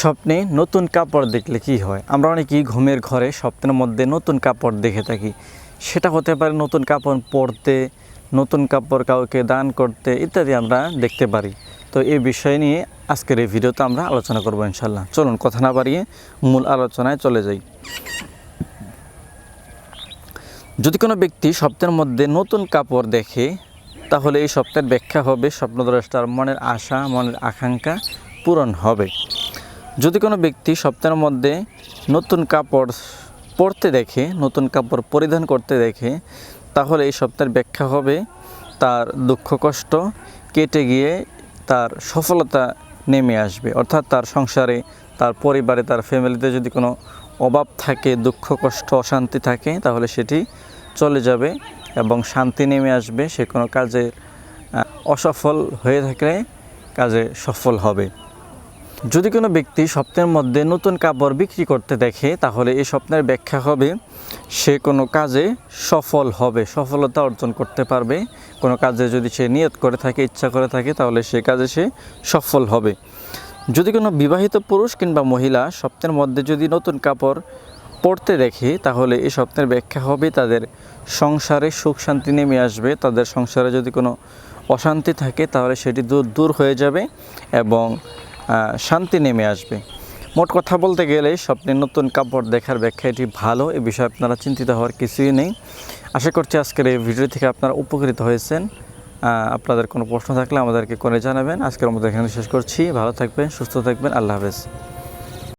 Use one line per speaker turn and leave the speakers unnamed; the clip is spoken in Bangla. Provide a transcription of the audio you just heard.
স্বপ্নে নতুন কাপড় দেখলে কি হয়? আমরা অনেকেই ঘুমের ঘরে স্বপ্নের মধ্যে নতুন কাপড় দেখে থাকি। সেটা হতে পারে নতুন কাপড় পরতে, নতুন কাপড় কাউকে দান করতে ইত্যাদি আমরা দেখতে পারি। তো এই বিষয় নিয়ে আজকের এই ভিডিওতে আমরা আলোচনা করব ইনশাল্লাহ চলুন কথা না বাড়িয়ে মূল আলোচনায় চলে যাই। যদি কোনো ব্যক্তি স্বপ্নের মধ্যে নতুন কাপড় দেখে, তাহলে এই স্বপ্নের ব্যাখ্যা হবে স্বপ্নদ্রষ্টার মনের আশা, মনের আকাঙ্ক্ষা পূরণ হবে। যদি কোনো ব্যক্তি সপ্তাহের মধ্যে নতুন কাপড় পরতে দেখে, নতুন কাপড় পরিধান করতে দেখে, তাহলে এই সপ্তাহের ব্যাখ্যা হবে তার দুঃখ কষ্ট কেটে গিয়ে তার সফলতা নেমে আসবে। অর্থাৎ তার সংসারে, তার পরিবারে, তার ফ্যামিলিতে যদি কোনো অভাব থাকে, দুঃখ কষ্ট, অশান্তি থাকে, তাহলে সেটি চলে যাবে এবং শান্তি নেমে আসবে। সে কোনো কাজে অসফল হয়ে থাকলে কাজে সফল হবে। যদি কোনো ব্যক্তি স্বপ্নের মধ্যে নতুন কাপড় বিক্রি করতে দেখে, তাহলে এই স্বপ্নের ব্যাখ্যা হবে, সে কোনো কাজে সফল হবে, সফলতা অর্জন করতে পারবে। কোনো কাজে যদি সে নিয়ত করে থাকে, ইচ্ছা করে থাকে, তাহলে সে কাজে সে সফল হবে। যদি কোনো বিবাহিত পুরুষ কিংবা মহিলা স্বপ্নের মধ্যে যদি নতুন কাপড় পড়তে দেখে, তাহলে এই স্বপ্নের ব্যাখ্যা হবে, তাদের সংসারে সুখ শান্তি নেমে আসবে। তাদের সংসারে যদি কোনো অশান্তি থাকে, তাহলে সেটি দূর দূর হয়ে যাবে এবং শান্তি নেমে আসবে। মোট কথা বলতে গেলে স্বপ্নের নতুন কাপড় দেখার ব্যাখ্যা এটি ভালো, এ বিষয়ে আপনারা চিন্তিত হওয়ার কিছুই নেই। আশা করছি আজকের এই ভিডিও থেকে আপনারা উপকৃত হয়েছেন। আপনাদের কোনো প্রশ্ন থাকলে আমাদেরকে করে জানাবেন। আজকের মতো এখানে শেষ করছি। ভালো থাকবেন, সুস্থ থাকবেন। আল্লাহ হাফেজ।